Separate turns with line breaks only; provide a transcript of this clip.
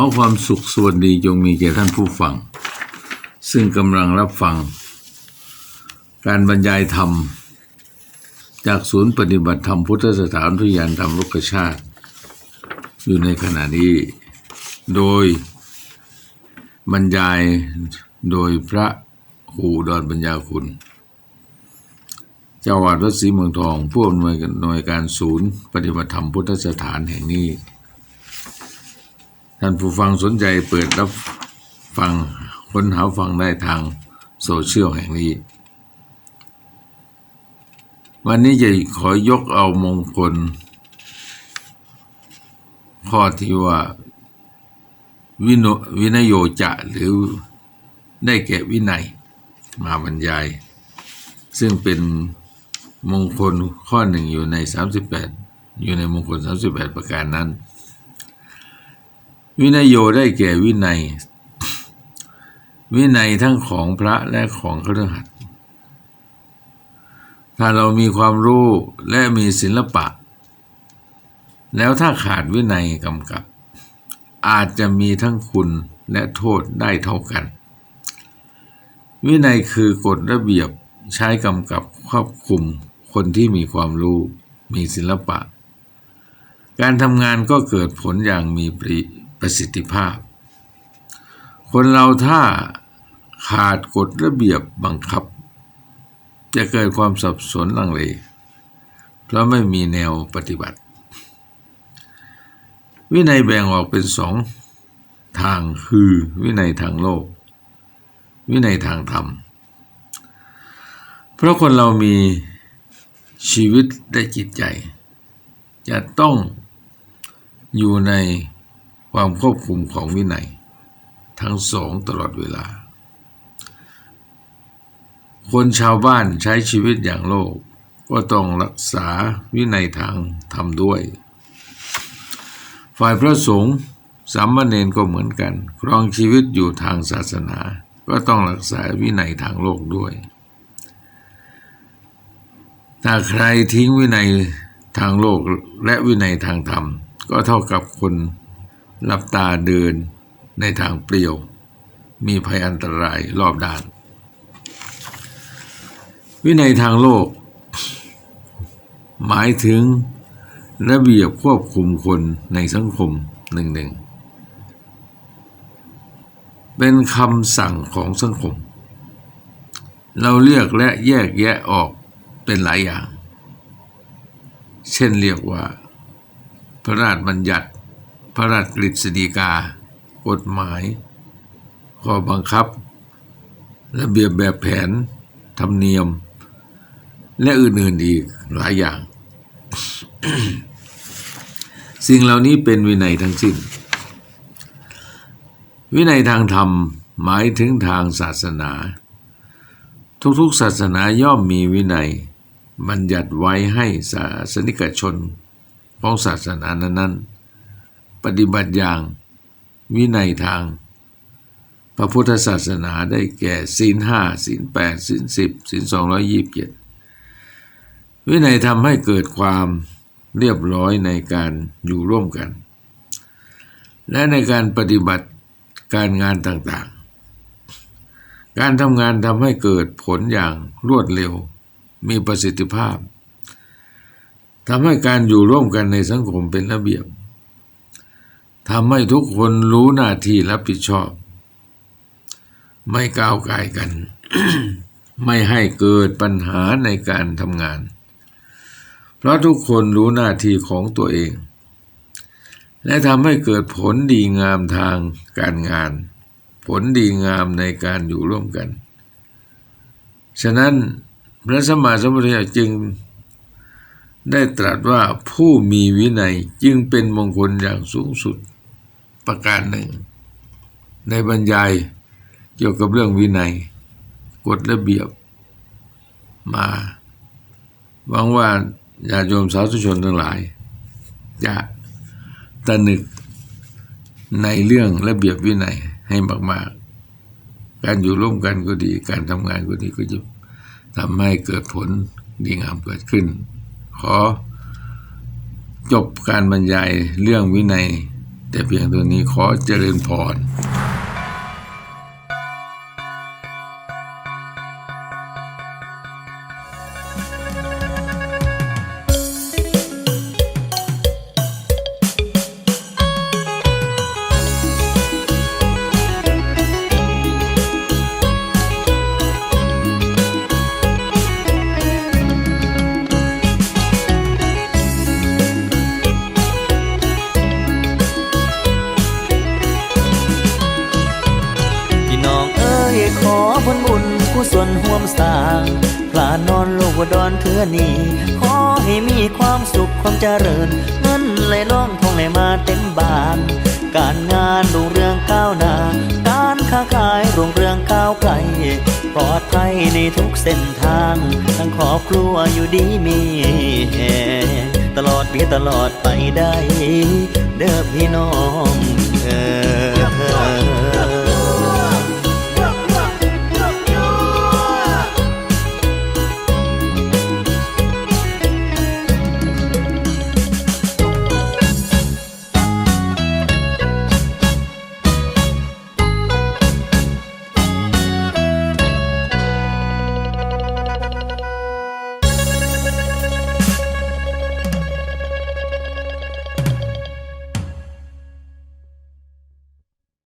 อความสุขสวัสดีจงมีแก่ท่านผู้ฟัง ซึ่งกำลังรับฟัง การบรรยายธรรม จากศูนย์ปฏิบัติธรรมพุทธสถานทุยานธรรมรุกชาติ อยู่ในขณะนี้ โดยบรรยายโดยพระครูดอนปัญญาคุณเจ้าอาวาดวัดศรีเมืองทองผู้อำนวยการศูนย์ ปฏิบัติธรรมพุทธสถานแห่งนี้ ท่านผู้ฟังสนใจเปิดรับฟังค้นหาฟังได้ทางโซเชียลแห่งนี้ วันนี้จะขอยกเอามงคล ข้อที่ว่าวินวินโยจะหรือได้แก่วินัยมาบรรยาย ซึ่งเป็นมงคลข้อหนึ่งอยู่ใน 38 อยู่ในมงคล 38 ประการนั้น วินัยโยได้แก่วินัย วินัยทั้งของพระและของเครือขัดถ้าเรามีความรู้และมีศิลปะ แล้วถ้าขาดวินัยกำกับ อาจจะมีทั้งคุณและโทษได้เท่ากัน วินัยคือกฎระเบียบใช้กำกับควบคุมคนที่มีความรู้ มีศิลปะ การทำงานก็เกิดผลอย่างมีปร ประสิทธิภาพ คนเราถ้าขาดกฎระเบียบบังคับ จะเกิดความสับสนลังเลเพราะไม่มีแนวปฏิบัติ วินัยแบ่งออกเป็นสองทางคือวินัยทางโลก วินัยทางธรรม เพราะคนเรามีชีวิตและจิตใจ จะต้องอยู่ใน ความควบคุมของวินัย ทั้งสองตลอดเวลา คนชาวบ้านใช้ชีวิตอย่างโลก ก็ต้องรักษาวินัยทางธรรมด้วย ฝ่ายพระสงฆ์สามเณรก็เหมือนกัน ครองชีวิตอยู่ทางศาสนา ก็ต้องรักษาวินัยทางโลกด้วย ถ้าใครทิ้งวินัยทางโลกและวินัยทางธรรม ก็เท่ากับคน หลับตาเดินในทางเปลี่ยว มีภัยอันตรายรอบด้าน วินัยทางโลก หมายถึงระเบียบควบคุมคนในสังคมหนึ่งหนึ่งเป็นคำสั่งของสังคม เราเรียกและแยกแยะออกเป็นหลายอย่าง เช่นเรียกว่า พระราชบัญญัติ ระราชกฤษฎีกา กฎหมาย ข้อบังคับ ระเบียบแบบแผน ธรรมเนียม และอื่นๆอีกหลายอย่าง สิ่งเหล่านี้เป็นวินัยทั้งสิ้น วินัยทางธรรมหมายถึงทางศาสนา ทุกๆศาสนาย่อมมีวินัย บัญญัติไว้ให้ศาสนิกชนของศาสนานั้นๆ ปฏิบัติอย่างวินัยทาง พระพุทธศาสนาได้แก่ศีลห้าศีลแปดศีลสิบศีลสองร้อยยี่สิบเจ็ดวินัยทำให้เกิดความเรียบร้อยในการอยู่ร่วมกัน และในการปฏิบัติการงานต่างๆ การทำงานทำให้เกิดผลอย่างรวดเร็ว มีประสิทธิภาพทำให้การอยู่ร่วมกันในสังคมเป็นระเบียบ ทำให้ทุกคนรู้หน้าที่รับผิดชอบ ไม่ก้าวไกลกัน ไม่ให้เกิดปัญหาในการทำงาน เพราะทุกคนรู้หน้าที่ของตัวเอง และทำให้เกิดผลดีงามทางการงาน ผลดีงามในการอยู่ร่วมกัน ฉะนั้นพระสมมาสมุทรเจ้าจึง ได้ตรัสว่าผู้มีวินัยจึงเป็นมงคลอย่างสูงสุดประการหนึ่ง ในบรรยายเกี่ยวกับเรื่องวินัย กฎระเบียบมาหวังว่าญาติโยมสาธุชนทั้งหลาย จะตระหนึกในเรื่องระเบียบวินัยให้มาก ๆ การอยู่ร่วมกันก็ดี การทำงานก็ดีก็จะทำให้เกิดผลดีงามเกิดขึ้น ขอจบการบรรยายเรื่องวินัย แต่เพียงตัวนี้ขอเจริญพร
อ้ยขอผลบุญกุศลห่วมสร้างพลานอนลูกวดอนเถื่อนี้ขอให้มีความสุขความเจริญ เงินไหลล่องทองไหลมาเต็มบาน การงานรุ่งเรืองก้าวหน้า การค้าขายรุ่งเรืองก้าวไกลปลอดภัยในทุกเส้นทาง ทั้งครอบครัวอยู่ดีมีแฮตลอดปีตลอดไปได้ เด้อพี่น้องเออ